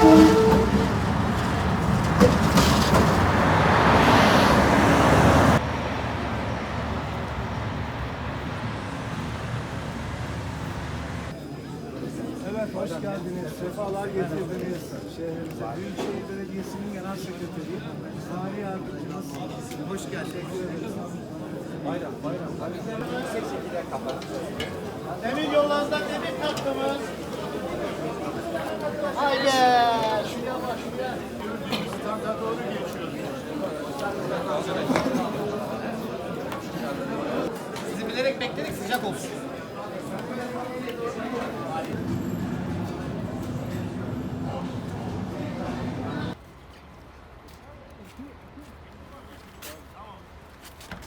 Evet, hoş geldiniz. Sefalar getirdiniz. Şehrimize Büyükşehir Belediyesi'nin Genel Sekreteri, Sari Yardımcımız. Hoş geldiniz. Bayram, bayram. Demir yollarından demir taktığımız. Haydi. Sizi bilerek bekledik sıcak olsun.